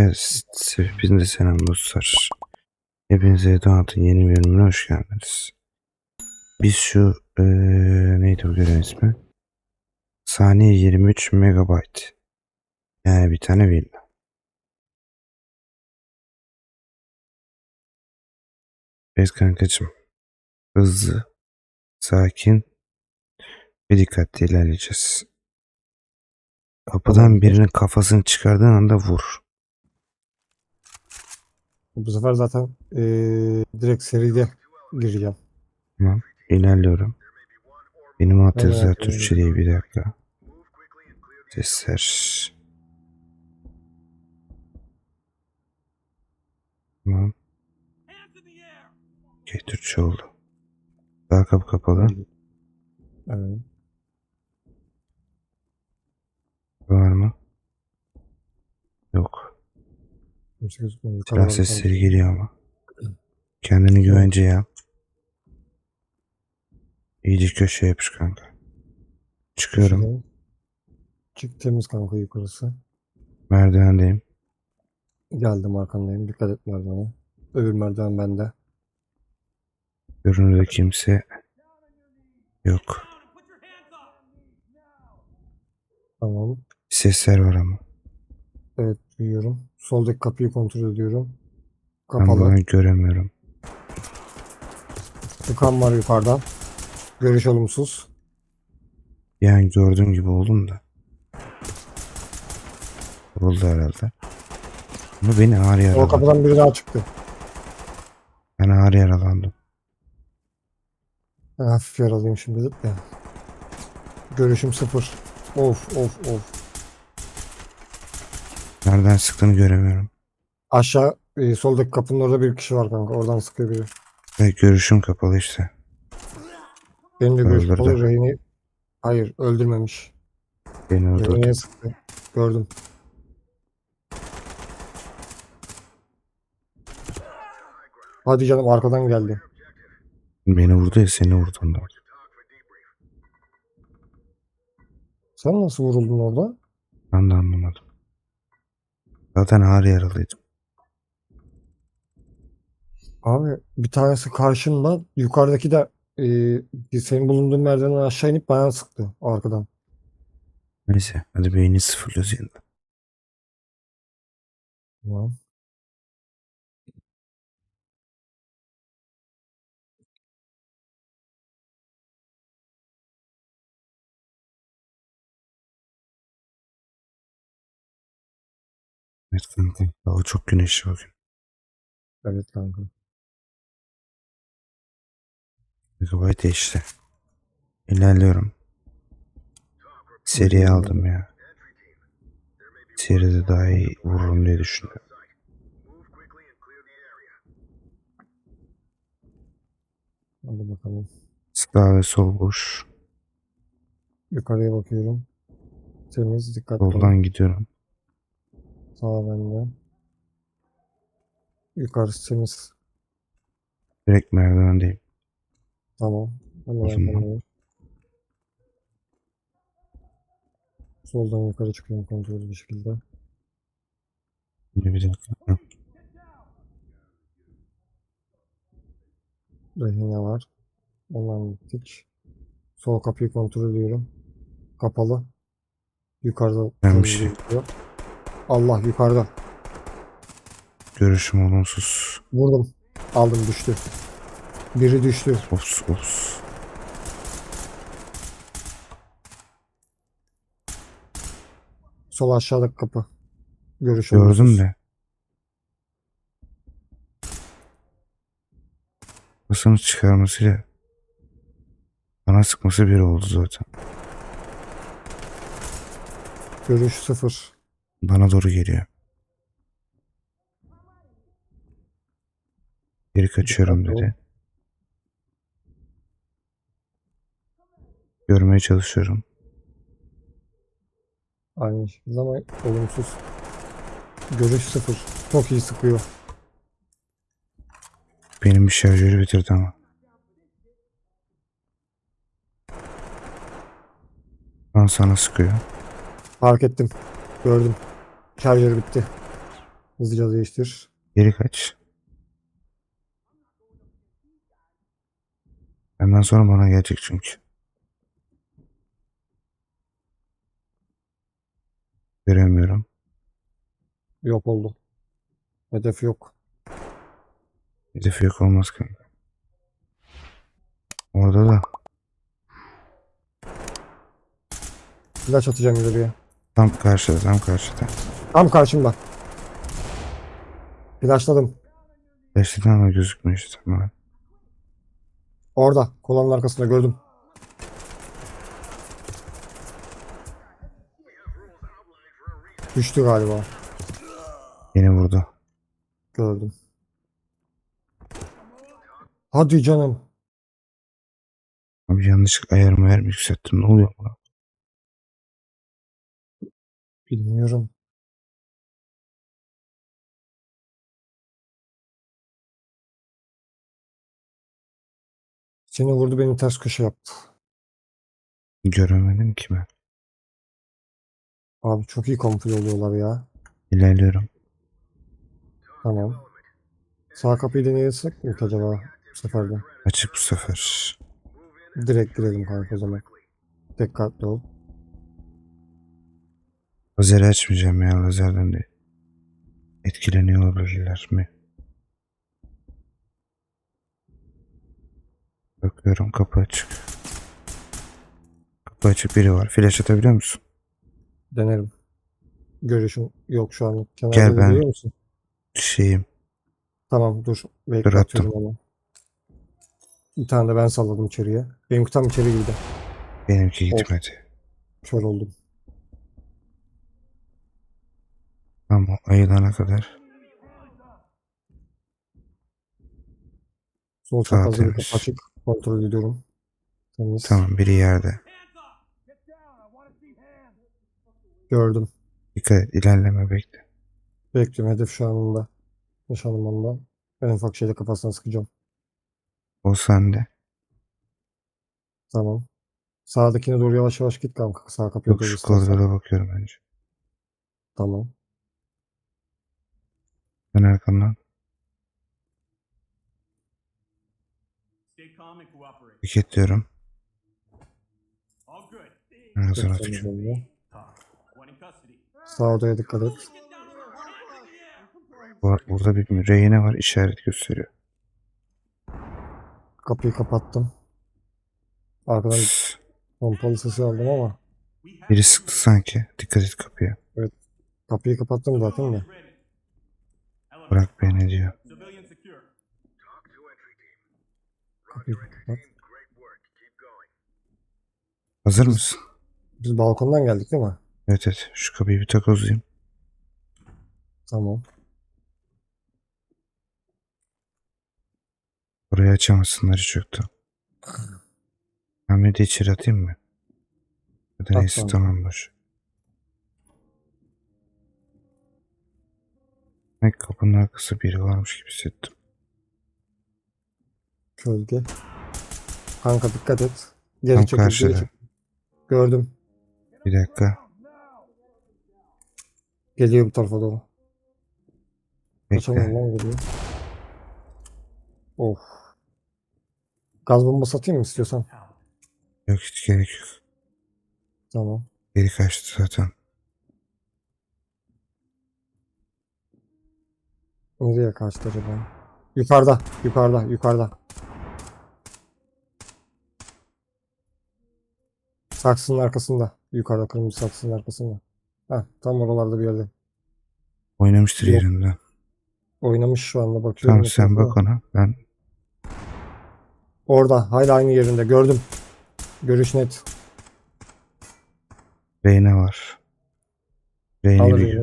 Evet, hepinize selam dostlar. Hepinize Donat'ın yeni bölümüne hoş geldiniz. Biz şu eee neydi bu görev ismi? Saniye 23 megabayt. Yani bir tane villa. Evet kankacım. Hızlı, sakin ve dikkatli ilerleyeceğiz. Kapıdan birinin kafasını çıkardığın anda vur. Bu sefer zaten eee, direkt seride gireceğim. Tamam. İlerliyorum. Benim alt yazılar Türkçe değil bir dakika. Sesler. Tamam. Okey Türkçe oldu. Daha kapı kapalı. Evet. Var mı? Yok. Kimse gözükmüyor. Silah Yukarıdan sesleri geliyor ama. Kendini güvenceye al. İyice köşeye yapış kanka. Çıkıyorum. konuşalım. Çık temiz kanka yukarısı. Merdivendeyim. Geldim arkandayım. Dikkat et merdivene. Öbür merdiven bende. Görünürde kimse yok. Tamam. Sesler var ama. Evet duyuyorum. Soldaki kapıyı kontrol ediyorum. Ben Kapalı. buradan göremiyorum. Tukan var yukarıdan. Görüş olumsuz. Yani gördüğüm gibi oldum da. Oldu herhalde. Ama beni ağır O yaraladı. kapıdan biri daha çıktı. Ben ağır yaralandım. Ben hafif yaralıyım şimdi ya. Görüşüm sıfır. Of of of. Nereden sıktığını göremiyorum. Aşağı e, soldaki kapının orada bir kişi var kanka. Oradan sıkıyor biri. Görüşüm kapalı işte. Benim de görüş Öldürdü. kapalı. Reyni hayır öldürmemiş. Beni öldürdü. Sıktı. Gördüm. Hadi canım arkadan geldi. Beni vurdu ya seni vurdu ondan. Sen nasıl vuruldun orada? Ben de anlamadım. Zaten ağır yaralıydım. Abi bir tanesi karşımda yukarıdaki de e, senin bulunduğun merdivenden aşağı inip bana sıktı arkadan. Neyse hadi beyni sıfırlıyoruz yeniden. Tamam. Evet kanka. Hava çok güneşli bugün. Evet kanka. Megabyte işte. İlerliyorum. Seriye aldım ya. Seride daha iyi vururum diye düşünüyorum. Hadi bakalım. Sağ ve sol boş. Yukarıya bakıyorum. Temiz dikkatli ol. Soldan gidiyorum. Sağ bende. Yukarısı temiz. Direkt merdivendeyim. Tamam. Hemen O zaman. Soldan yukarı çıkıyorum kontrollü bir şekilde. Şimdi bir dakika. Hı. Rehine var. Ondan gittik. Sol kapıyı kontrol ediyorum. Kapalı. Yukarıda Ben bir temiz şey- gözüküyor. Allah yukarıda. Görüşüm olumsuz. Vurdum. Aldım düştü. Biri düştü. Ops ops. Sol aşağıdaki kapı. Görüş Gördüm olumsuz. de. Kafasını çıkarmasıyla bana sıkması bir oldu zaten. Görüş sıfır. Bana doğru geliyor. Geri kaçıyorum dedi. Görmeye çalışıyorum. Aynı şekilde ama olumsuz. Görüş sıfır. Çok iyi sıkıyor. Benim bir şarjörü bitirdi ama. Lan sana sıkıyor. Fark ettim. Gördüm. Şarjör bitti. Hızlıca değiştir. Geri kaç. Benden sonra bana gelecek çünkü. Göremiyorum. Yok oldu. Hedef yok. Hedefi yok olmaz kanka. Orada da Flash atacağım ileriye. tam karşıda tam karşıda. Tam karşımda. Flashladım. Beşliden ama gözükmüyor işte. Tamam. Orada. Kolonun arkasında gördüm. Düştü galiba. Yeni vurdu. Gördüm. Hadi canım. Abi yanlışlık ayarımı vermiş yükselttim. Ne oluyor buna? Bilmiyorum. Seni vurdu beni ters köşe yaptı. Göremedim ki ben. Abi çok iyi kamufle oluyorlar ya. İlerliyorum. Tamam. Sağ kapıyı deneysek mi acaba bu sefer de? Açık bu sefer. Direkt girelim kanka o zaman. Dikkatli ol. Lazeri açmayacağım ya lazerden de. Etkileniyor olabilirler mi? Bakıyorum kapı açık. Kapı açık biri var. Flash atabiliyor musun? Denerim. Görüşüm yok şu an. Gel Kenarda ben- biliyor musun? Şeyim. Tamam dur. Bekle Dur, attım. atıyorum ama. Bir tane de ben salladım içeriye. Benimki tam içeri girdi. Benimki Of. gitmedi. Kör oldum. Ama ayılana kadar. Sol Sağ bir temiz. açık. Kontrol ediyorum. Temiz. Tamam biri yerde. Gördüm. Dikkat et ilerleme bekle. Bekliyorum. Hedef şu anında. Nişanım ondan. En ufak şeyle kafasına sıkacağım. O sende. Tamam. Sağdakine doğru yavaş yavaş git kanka. Sağ kapıya Yok doğru şu istersen. koridora bakıyorum önce. Tamam. Ben arkamdan. One in custody. Sağ odaya dikkat et. Var, burada bir rehine var işaret gösteriyor. Kapıyı kapattım. Arkadan pompalı sesi aldım ama Biri sıktı sanki. Dikkat et kapıya. kapıyı kapattım zaten de. Bırak beni diyor. Kapıyı kapat. Hazır mısın? Biz balkondan geldik değil mi? Evet evet. Şu kapıyı bir takozlayayım. Tamam. Orayı açamazsınlar hiç yoktu. Ahmet'i içeri atayım mı? Ya da neyse bana. tamam boş. Ne kapının arkası biri varmış gibi hissettim. Gölge. Kanka dikkat et. Geri Tam çekil, geri karşıda. çekil. Gördüm. Bir dakika. Geliyor bu tarafa doğru. Kaçamam Bekle. lan geliyor. Of. Gaz bombası atayım mı istiyorsan? Yok hiç gerek yok. Tamam. Geri kaçtı zaten. Nereye kaçtı acaba? Yukarıda. Yukarıda. Yukarıda. Saksının arkasında. Yukarıda kırmızı saksının arkasında. Heh, tam oralarda bir yerde. Oynamıştır Yok. yerinden. Oynamış şu anda bakıyorum. Tamam sen bak ona. Ben Orada. Hala aynı yerinde. Gördüm. Görüş net. Reyne var. Reyne Alır bir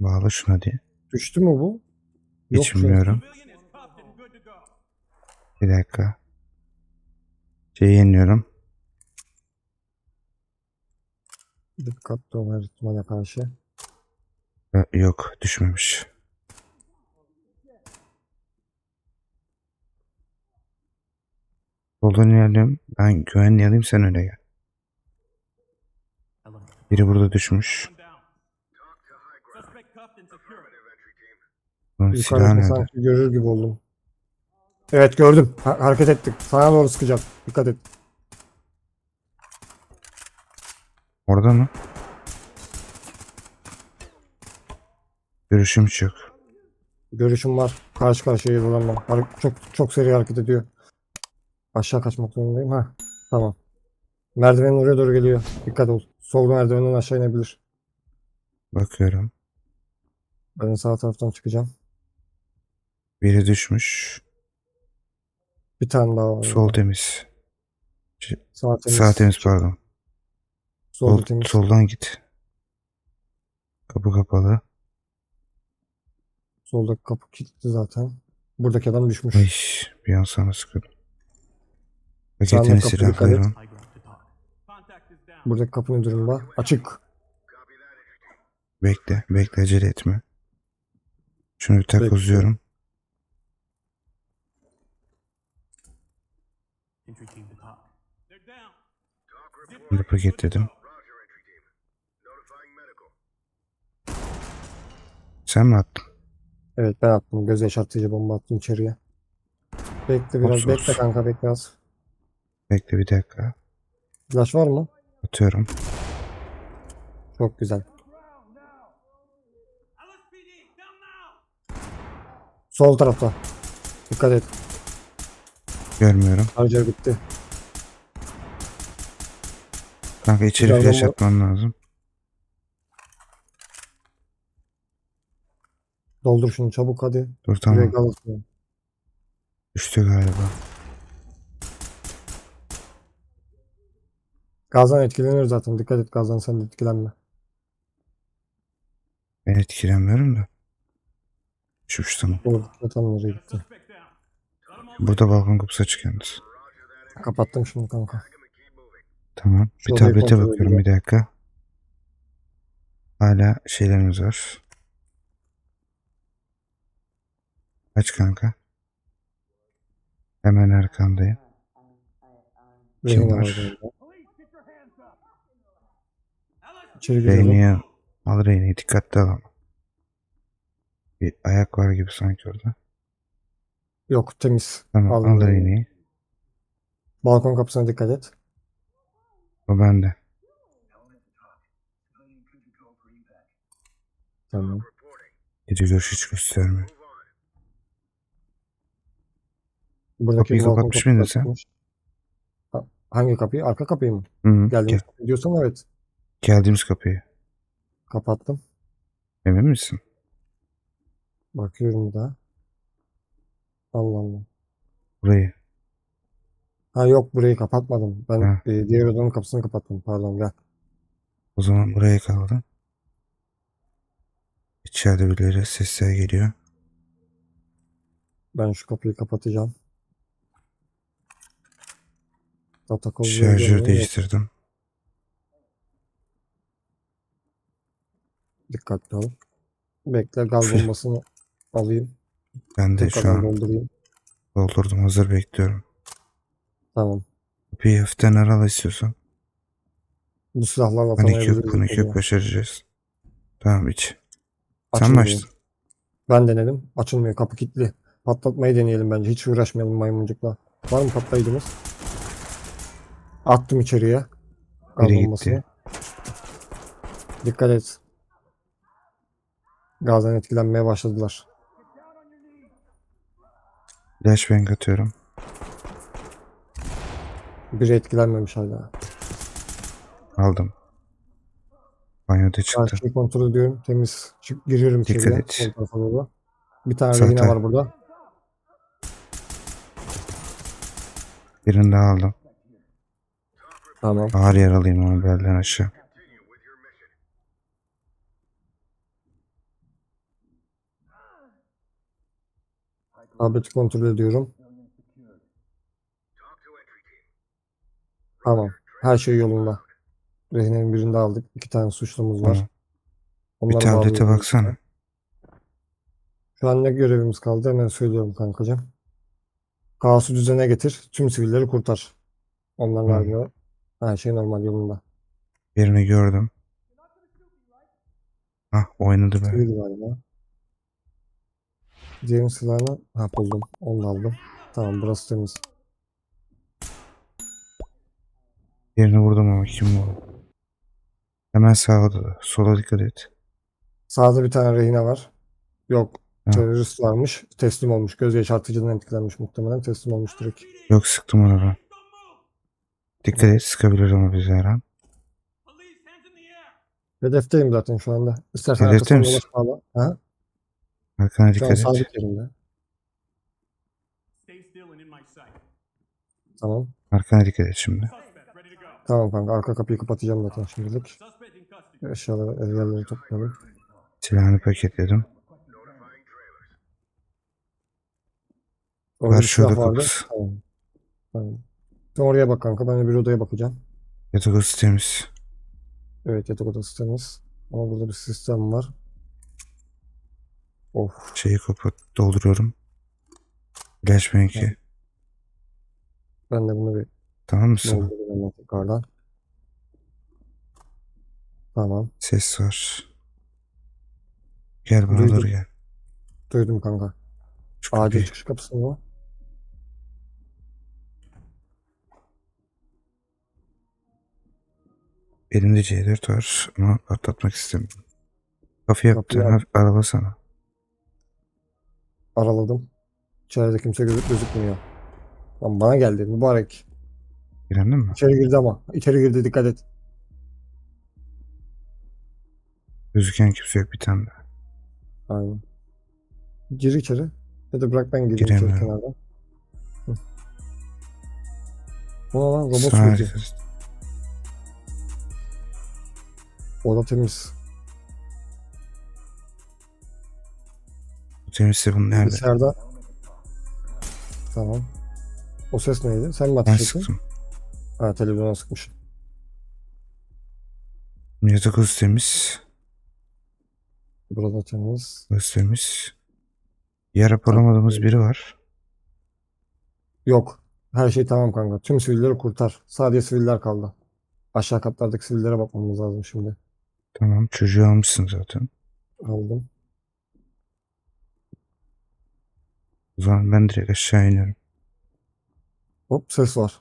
bağla şuna diye. Düştü mü bu? Hiç an. bilmiyorum. Bir dakika. Şeyi yeniyorum. Dikkatli ol ihtimale karşı. Ö- Yok düşmemiş. Soldan ilerliyorum. Ben güvenli alayım sen öyle gel. Biri burada düşmüş. Bunun silahı Yukarıda nerede? sanki görür gibi oldum. Evet gördüm. Ha- hareket ettik. Sana doğru sıkacak. Dikkat et. Orada mı? Görüşüm hiç yok. Görüşüm var. Karşı karşıya. Har- Çok çok seri hareket ediyor. Aşağı kaçmak zorundayım. Ha. Tamam. Merdivenin oraya doğru geliyor. Dikkat ol. Sol merdivenden aşağı inebilir. Bakıyorum. Ben sağ taraftan çıkacağım. Biri düşmüş. Bir tane daha var. Sol temiz. Sağ temiz. Sağ temiz pardon. Sol, Sol, temiz. soldan git. Kapı kapalı. Soldaki kapı kilitli zaten. Buradaki adam düşmüş. Ay, bir an sana sıkıyorum. Paketini silahlıyorum. Buradaki kapı ne durumda? Açık. Bekle. Bekle acele etme. Şunu bir takozluyorum. To paketledim. Sen mi attın? Evet ben attım. Göz yaşartıcı bomba attım içeriye. Bekle biraz. Olsun, bekle olsun. kanka bekle biraz. Bekle bir dakika. Flash var mı? Atıyorum. Çok güzel. Sol tarafta. Dikkat et. Görmüyorum. Harcar bitti. Kanka içeri Biraz flash bomba- atmam lazım. Doldur şunu çabuk hadi. Dur tamam. Düştü galiba. Gazdan etkilenir zaten. Dikkat et gazdan sen de etkilenme. Ben etkilenmiyorum da. Düşmüş tamam. Doğru. Zaten nereye gitti. Burada balkon kapısı açık yalnız. Kapattım şimdi kanka. Tamam. Bir Şu odayı tablete bakıyorum edeceğim. bir dakika. Hala şeylerimiz var. Aç kanka. Hemen arkandayım. Kim var? Reyne'yi al Reyne'yi dikkatli al ama. Bir ayak var gibi sanki orada. Yok temiz. Tamam al. Reyne'yi. Balkon kapısına dikkat et. O bende. Tamam. Gece görüş hiç gösterme. Buradaki Kapıyı balkon kapatmış mıydın da sen? açılmış. Ha, Hangi kapıyı? Arka kapıyı mı? Hı -hı. Geldiğimiz Gel- kapıyı diyorsan evet. geldiğimiz kapıyı. Kapattım. Emin misin? Bakıyorum daha. Allah Allah. Burayı. Ha yok burayı kapatmadım. Ben Ha. e, diğer odanın kapısını kapattım. Pardon gel. O zaman buraya kaldı. İçeride birileri sesler geliyor. Ben şu kapıyı kapatacağım. Data Şarjör değiştirdim. Dikkatli ol. Bekle gaz Fil- bombasını alayım. Ben de şu Tekrardan an doldurayım. doldurdum. Hazır bekliyorum. Tamam. Kapıyı hafiften arala istiyorsan. Bu silahlarla Panik yok, panik yok. Başaracağız. Tamam iç. Sen Açılmıyor. başla. Ben denedim. Açılmıyor. Kapı kilitli. Patlatmayı deneyelim bence. Hiç uğraşmayalım maymuncukla. Var mı patlayıcımız? Attım içeriye. Gaz Biri bombasını. gitti. Dikkat et. Gazdan etkilenmeye başladılar. Flashbang atıyorum. Biri etkilenmemiş hala. Aldım. Banyoda çıktı. Karşıyı kontrol ediyorum. Temiz. Çık, giriyorum Dikkat içeriye. et. Sol tarafa doğru. Bir tane Zaten- rehine var burada. Birini daha aldım. Tamam. Ağır yaralıyım ama belden aşağı. Tableti kontrol ediyorum. Tamam. Her şey yolunda. Rehinenin birini de aldık. İki tane suçlumuz var. Tamam. Bir Onları tablete baksana. Şu an ne görevimiz kaldı? Hemen söylüyorum kankacığım. Kaosu düzene getir. Tüm sivilleri kurtar. Onların Hı. haricinde her şey normal yolunda. Birini gördüm. Hah oynadı be. Değildi galiba. Diğerinin silahını ha buldum. Onu da aldım. Tamam burası temiz. Yerini vurdum ama kim bu? Hemen sağda. Sola dikkat et. Sağda bir tane rehine var. Yok. Ha. Terörist varmış. Teslim olmuş. Göz yaşartıcıdan etkilenmiş muhtemelen. Teslim olmuş direkt. Yok sıktım ona ben. Dikkat et sıkabilir ama bizi her an. Hedefteyim zaten şu anda. İstersen Hedefte arkasına misin? dolaş bağla. Ha? Arkana Şu an dikkat et. sabit yerimde. Tamam. Arkana dikkat et şimdi. Tamam kanka. Arka kapıyı kapatacağım zaten şimdilik. Eşyaları, evyerleri toplayalım. Silahını paketledim. Orada Var bir silah şurada vardı. kapısı. Tamam. Tamam. Sen oraya bak kanka. Ben bir odaya bakacağım. Yatak odası temiz. Evet yatak odası temiz. Ama burada bir sistem var. Of. Şeyi kapat. Dolduruyorum. İlaç benki. Ben de bunu bir Tamam mısın? doldurayım tekrardan. Tamam. Ses var. Gel bana Duydum. doğru gel. Duydum kanka. Şu Acil kapıyı. çıkış kapısı mı? Elimde C4 var ama patlatmak istemiyorum. Kapıyı yaptı. Kapıyı Hafif aralasana. Araladım. İçeride kimse gözük gözükmüyor. Lan bana geldi mübarek. Girendin mi? İçeri girdi ama. İçeri girdi dikkat et. Gözüken kimse yok bir tane daha. Aynen. Gir içeri. Ya da bırak ben gireyim içeri Giremiyorum. kenardan. Hı. Bu ne lan robot sürücü. harikasın. Oda temiz. Bu temizse bunun nerede? Bilgisayarda. Tamam. O ses neydi? Sen mi Ben ateş ettin? sıktım. Ha televizyona sıkmış. Yatak odası temiz. Burada temiz. Burası temiz. Yer rapalamadığımız biri var. Yok. Her şey tamam kanka. Tüm sivilleri kurtar. Sadece siviller kaldı. Aşağı katlardaki sivillere bakmamız lazım şimdi. Tamam çocuğu almışsın zaten. Aldım. O zaman ben direkt aşağı iniyorum. Hop ses var.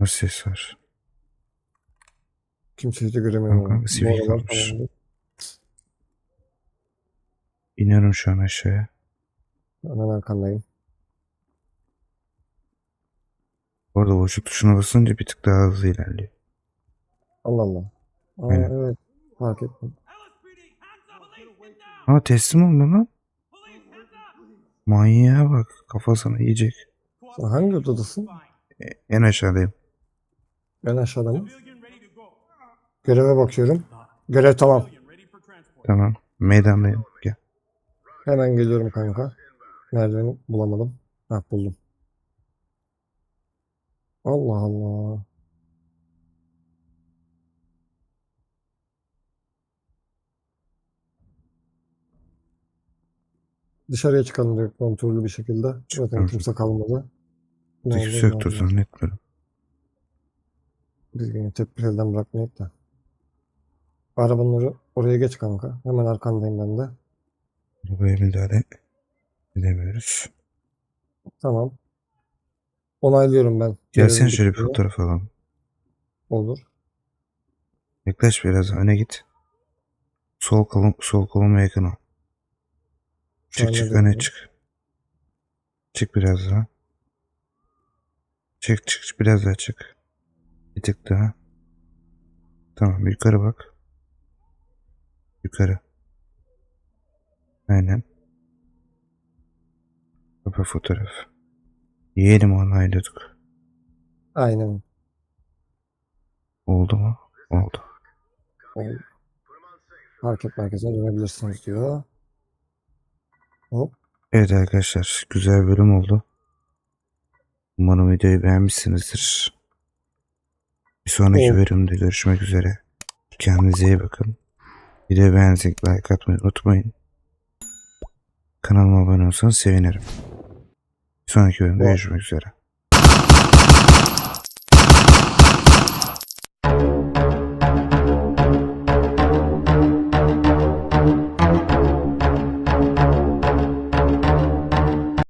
Nasıl ses var? Kimseyi de göremiyorum. Kanka, sivil Bu kalmış. İniyorum şu an aşağıya. Hemen arkandayım. Orada boşluk tuşuna basınca bir tık daha hızlı ilerliyor. Allah Allah. Aa, Aynen. evet. Fark ettim. Aa teslim oldu lan. Manyağa bak. Kafasına yiyecek. Sen hangi odadasın? E, En aşağıdayım. Ben go. Göreve bakıyorum. Görev tamam. Tamam. Meydandayım. Gel. Hemen geliyorum kanka. Merdiveni bulamadım. Ha buldum. Allah Allah. Dışarıya çıkalım diyor kontrollü bir şekilde. Zaten Çıkıyorum. kimse kalmadı. Ne Kimse oldu, ne yoktur oldu? zannetmiyorum. Biz yine tedbir elden bırakmayıp da. Arabanın oraya, oraya geç kanka. Hemen arkandayım ben de. Arabaya müdahale edemiyoruz. Tamam. Onaylıyorum ben. Görevin şöyle bir fotoğraf alalım. Olur. Yaklaş biraz öne git. Sol kolum, sol koluma yakın ol. Çık çık öne çık. Çık biraz daha. Çık çık çık, biraz daha çık. Bir tık daha. Tamam yukarı bak. Yukarı. Aynen. Kapa fotoğraf. Yiyelim onayladık. Aynen. Oldu mu? Oldu. Ol- Hareket merkezine dönebilirsiniz diyor. Hop. Evet arkadaşlar güzel bölüm oldu. Umarım videoyu beğenmişsinizdir. Bir sonraki Evet. bölümde görüşmek üzere. Kendinize iyi bakın. Videoyu beğendiyseniz like atmayı unutmayın. Kanalıma abone olsanız sevinirim. Bir sonraki bölümde Evet. görüşmek üzere.